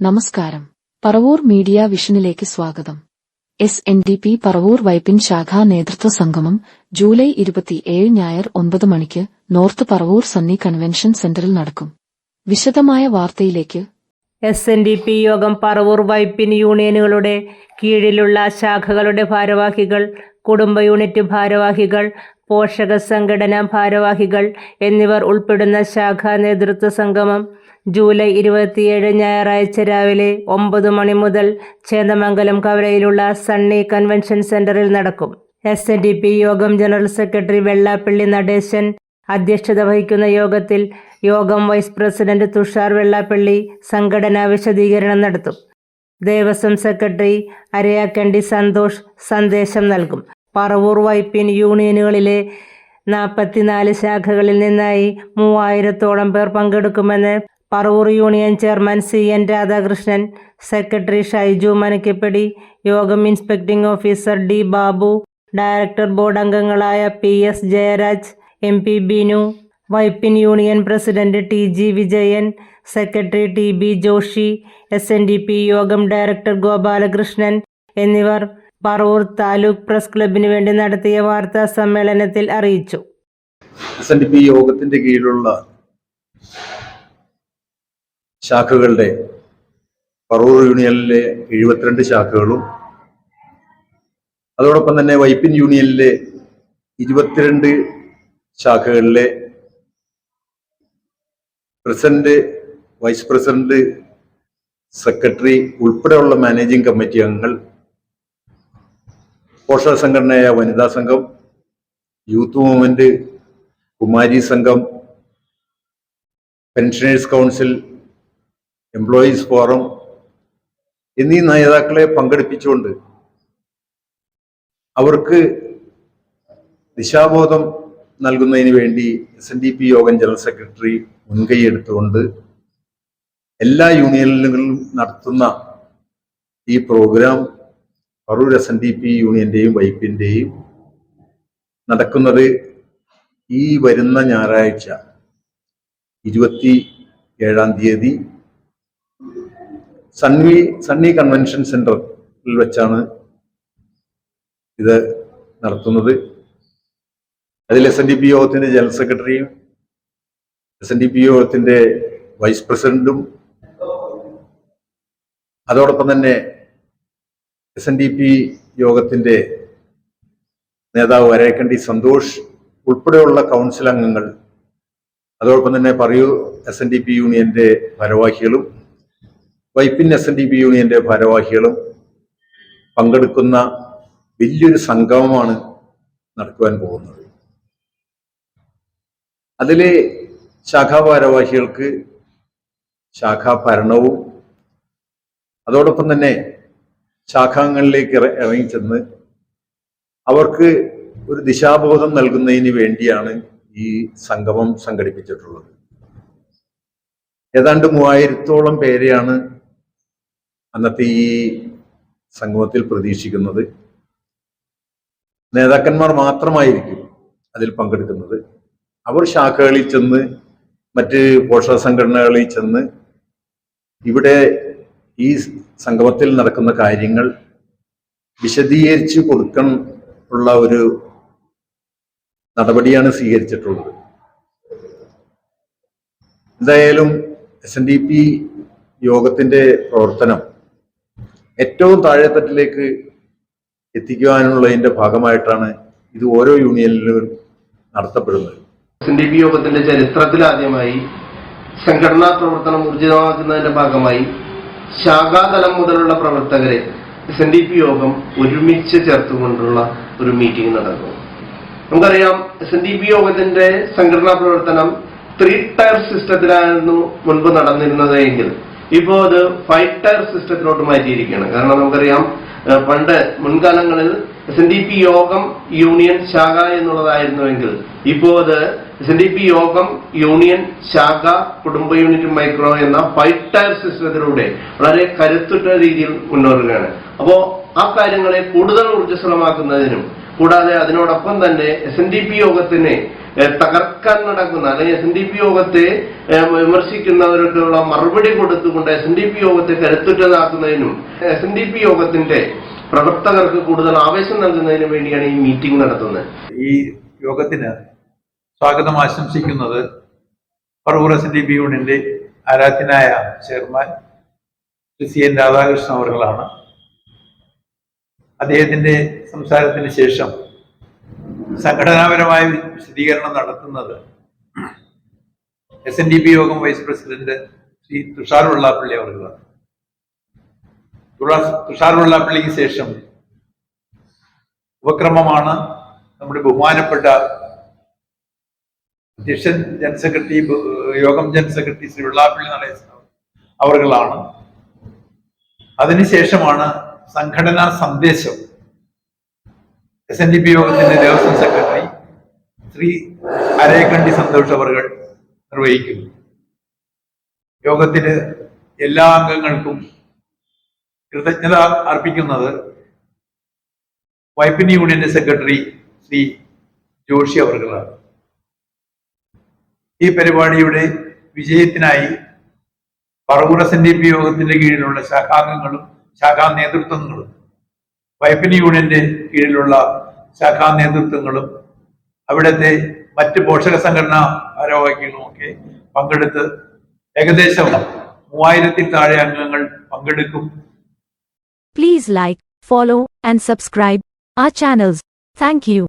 നമസ്കാരം. പറവൂർ മീഡിയ വിഷനിലേക്ക് സ്വാഗതം. S N D P Paravur Vypin ശാഖാ നേതൃത്വ സംഗമം ജൂലൈ ഇരുപത്തിയേഴ് ഞായർ ഒൻപത് മണിക്ക് നോർത്ത് പറവൂർ സണ്ണി കൺവെൻഷൻ സെന്ററിൽ നടക്കും. വിശദമായ വാർത്തയിലേക്ക് എസ് എൻ ഡി പി യോഗം പറവൂർ വൈപ്പിൻ യൂണിയനുകളുടെ കീഴിലുള്ള ശാഖകളുടെ ഭാരവാഹികൾ കുടുംബ യൂണിറ്റ് ഭാരവാഹികൾ പോഷക സംഘടനാ ഭാരവാഹികൾ എന്നിവർ ഉൾപ്പെടുന്ന ശാഖാ നേതൃത്വ സംഗമം ജൂലൈ ഇരുപത്തിയേഴ് ഞായറാഴ്ച രാവിലെ ഒമ്പത് മണി മുതൽ ചേന്ദമംഗലം കവലയിലുള്ള സണ്ണി കൺവെൻഷൻ സെന്ററിൽ നടക്കും. എസ് എൻ ഡി പി യോഗം ജനറൽ സെക്രട്ടറി വെള്ളാപ്പള്ളി നടേശൻ അധ്യക്ഷത വഹിക്കുന്ന യോഗത്തിൽ യോഗം വൈസ് പ്രസിഡന്റ് തുഷാർ വെള്ളാപ്പള്ളി സംഘടനാ വിശദീകരണം നടത്തും. ദേവസ്വം സെക്രട്ടറി അരയാക്കണ്ടി സന്തോഷ് സന്ദേശം നൽകും. പറവൂർ വൈപ്പിൻ യൂണിയനുകളിലെ നാൽപ്പത്തിനാല് ശാഖകളിൽ നിന്നായി മൂവായിരത്തോളം പേർ പങ്കെടുക്കുമെന്ന് Paravur union chairman C N Radhakrishnan secretary Shaiju Manakkappady യോഗം inspecting officer D Babu director board അംഗങ്ങളായ P S Jayaraj M P Binu Vypin union president T G Vijayan secretary T B Joshi S N D P യോഗം director Gopalakrishnan എന്നിവർ Paravur taluk press ക്ലബിന് വേണ്ടി നടത്തിയ വാർത്താ സമ്മേളനത്തിൽ അറിയിച്ചു. എസ് എൻ ഡി പി യോഗത്തിന്റെ കീഴിലുള്ള ശാഖകളുടെ പറൂർ യൂണിയനിലെ എഴുപത്തിരണ്ട് ശാഖകളും അതോടൊപ്പം തന്നെ വൈപ്പിൻ യൂണിയനിലെ ഇരുപത്തിരണ്ട് ശാഖകളിലെ പ്രസിഡന്റ് വൈസ് പ്രസിഡന്റ് സെക്രട്ടറി ഉൾപ്പെടെയുള്ള മാനേജിംഗ് കമ്മിറ്റി അംഗങ്ങൾ പോഷക സംഘടനയായ വനിതാ സംഘം യൂത്ത് മൂവ്മെന്റ് കുമാരി സംഘം പെൻഷനേഴ്സ് കൗൺസിൽ എംപ്ലോയീസ് ഫോറം എന്നീ നേതാക്കളെ പങ്കെടുപ്പിച്ചുകൊണ്ട് അവർക്ക് ദിശാബോധം നൽകുന്നതിന് വേണ്ടി എസ് എൻ ഡി പി യോഗം ജനറൽ സെക്രട്ടറി മുൻകൈ എടുത്തുകൊണ്ട് എല്ലാ യൂണിയനുകളിലും നടത്തുന്ന ഈ programme Parur S N D P യൂണിയന്റെയും വൈപ്പിന്റെയും നടക്കുന്നത് ഈ വരുന്ന ഞായറാഴ്ച ഇരുപത്തി ഏഴാം തീയതി സൺവി സണ്ണി കൺവെൻഷൻ സെന്ററിൽ വെച്ചാണ് ഇത് നടത്തുന്നത്. അതിൽ എസ് എൻ ഡി പി യോഗത്തിന്റെ ജനറൽ സെക്രട്ടറിയും എസ് എൻ ഡി പി യോഗത്തിന്റെ വൈസ് പ്രസിഡന്റും അതോടൊപ്പം തന്നെ എസ് എൻ ഡി പി യോഗത്തിന്റെ നേതാവ് വരേക്കണ്ടി സന്തോഷ് ഉൾപ്പെടെയുള്ള കൗൺസിൽ അംഗങ്ങൾ അതോടൊപ്പം തന്നെ പറയൂ എസ് എൻ ഡി പി യൂണിയന്റെ ഭാരവാഹികളും Vypin S N D P യൂണിയന്റെ ഭാരവാഹികളും പങ്കെടുക്കുന്ന വലിയൊരു സംഗമമാണ് നടക്കുവാൻ പോകുന്നത്. അതിലെ ശാഖാ ഭാരവാഹികൾക്ക് ശാഖാ ഭരണവും അതോടൊപ്പം തന്നെ ശാഖാംഗങ്ങളിലേക്ക് ഇറ- ഇറങ്ങിച്ചെന്ന് അവർക്ക് ഒരു ദിശാബോധം നൽകുന്നതിന് വേണ്ടിയാണ് ഈ സംഗമം സംഘടിപ്പിച്ചിട്ടുള്ളത്. ഏതാണ്ട് മൂവായിരത്തോളം പേരെയാണ് അന്നത്തെ ഈ സംഗമത്തിൽ പ്രതീക്ഷിക്കുന്നത് നേതാക്കന്മാർ മാത്രമായിരിക്കും അതിൽ പങ്കെടുക്കുന്നത്. അവർ ശാഖകളിൽ ചെന്ന് മറ്റ് പോഷക സംഘടനകളിൽ ചെന്ന് ഇവിടെ ഈ സംഗമത്തിൽ നടക്കുന്ന കാര്യങ്ങൾ വിശദീകരിച്ച് കൊടുക്കണം ഉള്ള ഒരു നടപടിയാണ് സ്വീകരിച്ചിട്ടുള്ളത്. എന്തായാലും എസ് എൻ ഡി പി യോഗത്തിന്റെ പ്രവർത്തനം ഏറ്റവും താഴെത്തട്ടിലേക്ക് എത്തിക്കുവാനുള്ളതിന്റെ ഭാഗമായിട്ടാണ് ഇത് ഓരോ യൂണിയനിലും നടത്തപ്പെടുന്നത്. എൻ യോഗത്തിന്റെ ചരിത്രത്തിൽ ആദ്യമായി സംഘടനാ പ്രവർത്തനം ഊർജിതമാക്കുന്നതിന്റെ ഭാഗമായി ശാഖാതലം മുതലുള്ള പ്രവർത്തകരെ എസ് എൻ ഡി പി യോഗം ഒരുമിച്ച് ചേർത്തുകൊണ്ടുള്ള ഒരു മീറ്റിംഗ് നടക്കും. നമുക്കറിയാം എസ് എൻ ഡി പി യോഗത്തിന്റെ സംഘടനാ പ്രവർത്തനം ത്രീ ടയർ സിസ്റ്റത്തിലായിരുന്നു മുൻപ് നടന്നിരുന്നത് എങ്കിൽ ഇപ്പോൾ അത് ഫൈവ് ടയർ സിസ്റ്റത്തിലോട്ട് മാറ്റിയിരിക്കുകയാണ്. കാരണം നമുക്കറിയാം പണ്ട് മുൻകാലങ്ങളിൽ എസ് എൻ ഡി പി യോഗം യൂണിയൻ ശാഖ എന്നുള്ളതായിരുന്നുവെങ്കിൽ ഇപ്പോ അത് എസ് എൻ ഡി പി യോഗം യൂണിയൻ ശാഖ കുടുംബ യൂണിറ്റ് മൈക്രോ എന്ന ഫൈവ് ടയർ സിസ്റ്റത്തിലൂടെ വളരെ കരുത്തുറ്റ രീതിയിൽ മുന്നേറുകയാണ് അപ്പോ ആ കാര്യങ്ങളെ കൂടുതൽ ഊർജസ്വലമാക്കുന്നതിനും കൂടാതെ അതിനോടൊപ്പം തന്നെ എസ് എൻ ഡി പി യോഗത്തിനെ തകർക്കാൻ നടക്കുന്ന അല്ലെങ്കിൽ എസ് എൻ ഡി പി യോഗത്തെ വിമർശിക്കുന്നവർക്കുള്ള മറുപടി കൊടുത്തുകൊണ്ട് എസ് എൻ ഡി പി യോഗത്തെ കരുത്തുറ്റതാക്കുന്നതിനും എസ് എൻ ഡി പി യോഗത്തിന്റെ പ്രവർത്തകർക്ക് കൂടുതൽ ആവേശം നൽകുന്നതിനും വേണ്ടിയാണ് ഈ മീറ്റിംഗ് നടത്തുന്നത്. ഈ യോഗത്തിന് സ്വാഗതം ആശംസിക്കുന്നത് Paravur S N D P യൂണിയന്റെ ആരാധ്യനായ ചെയർമാൻ സി എൻ രാധാകൃഷ്ണൻ അവർകളാണ് അദ്ദേഹത്തിന്റെ സംസാരത്തിന് ശേഷം സംഘടനാപരമായ വിശദീകരണം നടത്തുന്നത് എസ് എൻ ഡി പി യോഗം വൈസ് പ്രസിഡന്റ് ശ്രീ തുഷാർ വെള്ളാപ്പള്ളി അവർക്കാണ് തുഷാർ- വെള്ളാപ്പള്ളിക്ക് ശേഷം ഉപക്രമമാണ് നമ്മുടെ ബഹുമാനപ്പെട്ട അധ്യക്ഷൻ ജനറൽ സെക്രട്ടറി യോഗം ജനറൽ സെക്രട്ടറി ശ്രീ വെള്ളാപ്പള്ളി നടയ അവർകളാണ് അതിനുശേഷമാണ് സംഘടനാ സന്ദേശം എസ് എൻ ഡി പി യോഗത്തിന്റെ ദേവസ്വം സെക്രട്ടറി ശ്രീ അരയക്കണ്ടി സന്തോഷ് അവർ നിർവഹിക്കുന്നു. യോഗത്തിന് എല്ലാ അംഗങ്ങൾക്കും കൃതജ്ഞത അർപ്പിക്കുന്നത് വൈപ്പിൻ യൂണിയന്റെ സെക്രട്ടറി ശ്രീ ജോഷി അവർകളാണ് ഈ പരിപാടിയുടെ വിജയത്തിനായി Paravur S N D P യോഗത്തിന്റെ കീഴിലുള്ള ശാഖാംഗങ്ങളും ശാഖാ നേതൃത്വങ്ങളും വൈപ്പിൻ യൂണിയന്റെ കീഴിലുള്ള ശാഖാ നേതൃത്വങ്ങളും അവിടുത്തെ മറ്റ് പോഷക സംഘടനാ ഭാരവാഹികളും ഒക്കെ പങ്കെടുത്ത് ഏകദേശം മൂവായിരത്തിൽ താഴെ അംഗങ്ങൾ പങ്കെടുക്കും please like follow and subscribe ആ ചാനൽസ് താങ്ക് you.